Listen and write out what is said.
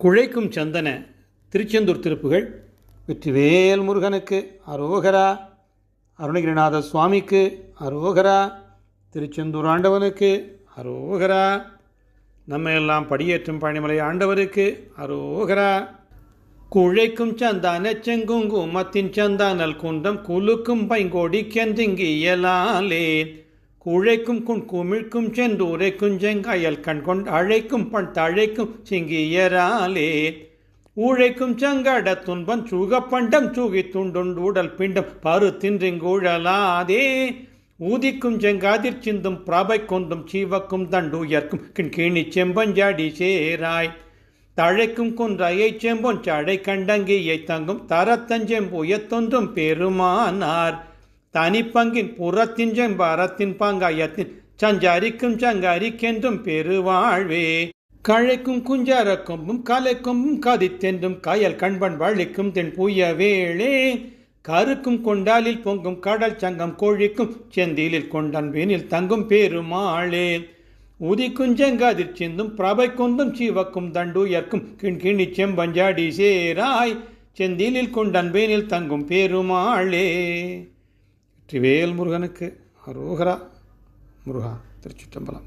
குழைக்கும் சந்தன திருச்செந்தூர் திருப்புகள். வெற்றிவேல் முருகனுக்கு அரோகரா. அருணகிரிநாத சுவாமிக்கு அரோகரா. திருச்செந்தூர் ஆண்டவனுக்கு அரோகரா. நம்ம எல்லாம் படியேற்றும் பழனிமலை ஆண்டவருக்கு அரோகரா. குழைக்கும் சந்தான செங்குங்குமத்தின் சந்தானல் குன்றம் குலுக்கும் பைங்கோடி கெந்திங்கி இயலாலே குழைக்கும் குண் குமிழ்க்கும் சென்று உரைக்கும் செங்காயல் கண் கொண்டு அழைக்கும் பண் தழைக்கும் சிங்கியராலே ஊழைக்கும் சங்கட துன்பம் சுகப்பண்டம் சூகி துண்டுண்டு உடல் பிண்டம் பரு தின்றிங்குழலாதே ஊதிக்கும் செங்காதிர் சிந்தும் பிரபை கொண்டும் சீவக்கும் தண்டுயர்க்கும் கிண்கிணி செம்பஞ்சாடி சேராய். தழைக்கும் குன்றையை செம்பொன் சடை கண்டங்கியை தங்கும் தரத்தஞ்செம்புயத்தொன்றும் பெருமானார். தனிப்பங்கின் புறத்தின் செம்பரத்தின் பங்காயத்தின் சஞ்சாரிக்கும் சங்காரிக்கென்றும் பெருவாழ்வே. கழைக்கும் குஞ்சார கொம்பும் கலைக்கும் கதித்தென்றும் கயல் கண்பன் வழிக்கும் தென் புய வேளே. கருக்கும் கொண்டாலில் பொங்கும் கடல் சங்கம் கோழிக்கும் செந்திலில் கொண்டன் வீணில் தங்கும் பெருமாளே. உதிக்கும் செங்காதிர் சிந்தும் பிரபை கொந்தும் சீவக்கும் தண்டுயர்க்கும் கிண்கிணி செம்பஞ்சாடி சேராய். செந்திலில் கொண்டன் வேனில் தங்கும் பெருமாளே. வெற்றிவேல் முருகனுக்கு அரோகரா முருகா திருச்சிற்றம்பலம்.